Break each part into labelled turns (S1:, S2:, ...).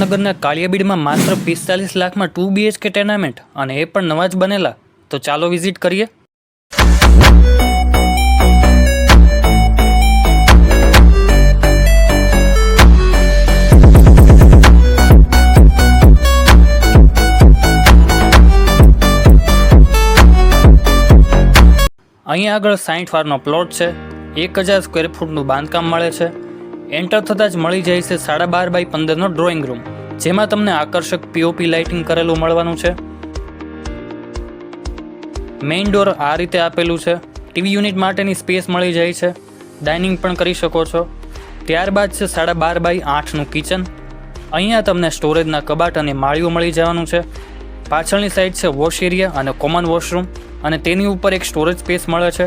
S1: ભાવનગરના કાળિયાબીડમાં માત્ર પિસ્તાલીસ લાખમાં ટુ બીએચકે ટેનામેન્ટ અને એ પણ નવા જ બનેલા. તો ચાલો વિઝિટ કરીએ. અહીંયા આગળ સાઠ વારનો પ્લોટ છે. એક હજાર સ્ક્વેર ફૂટનું બાંધકામ મળે છે. એન્ટર થતાં જ મળી જાય છે સાડા બાર બાય પંદરનો ડ્રોઈંગ રૂમ જેમાં તમને આકર્ષક પીઓપી લાઇટિંગ કરેલું મળવાનું છે. મેઇન ડોર આ રીતે આપેલું છે. ટીવી યુનિટ માટેની સ્પેસ મળી જાય છે. ડાઇનિંગ પણ કરી શકો છો. ત્યારબાદ છે સાડા બાર બાય આઠનું કિચન અહીંયા તમને સ્ટોરેજના કબાટ અને માળીઓ મળી જવાનું છે. પાછળની સાઈડ છે વોશ એરિયા અને કોમન વોશરૂમ અને તેની ઉપર એક સ્ટોરેજ સ્પેસ મળે છે.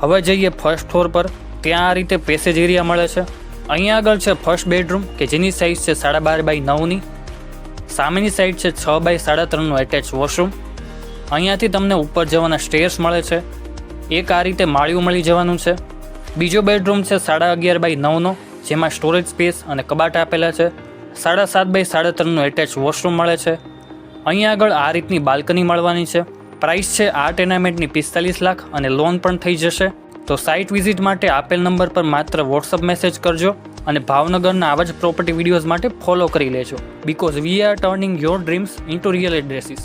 S1: હવે જઈએ ફર્સ્ટ ફ્લોર પર. ત્યાં આ રીતે પેસેજ એરિયા મળે છે. અહીંયા આગળ છે ફર્સ્ટ બેડરૂમ કે જેની સાઇઝ છે સાડા બાર બાય નવની. સામેની સાઈડ છે છ બાય સાડા ત્રણનું એટેચ વોશરૂમ અહીંયાથી તમને ઉપર જવાના સ્ટેર્સ મળે છે. એક આ રીતે માળિયું મળી જવાનું છે. બીજો બેડરૂમ છે સાડા અગિયાર બાય નવનો, જેમાં સ્ટોરેજ સ્પેસ અને કબાટ આપેલા છે. સાડા સાત બાય સાડા ત્રણનું એટેચ વોશરૂમ મળે છે. અહીંયા આગળ આ રીતની બાલ્કની મળવાની છે. પ્રાઇસ છે આ ટેનામેન્ટની પિસ્તાલીસ લાખ અને લોન પણ થઈ જશે. તો સાઇટ વિઝિટ માટે આપેલ નંબર પર માત્ર વોટ્સઅપ મેસેજ કરજો અને ભાવનગરના આવા જ પ્રોપર્ટી વિડીયોઝ માટે ફોલો કરી લેજો. Because we are turning your dreams into real addresses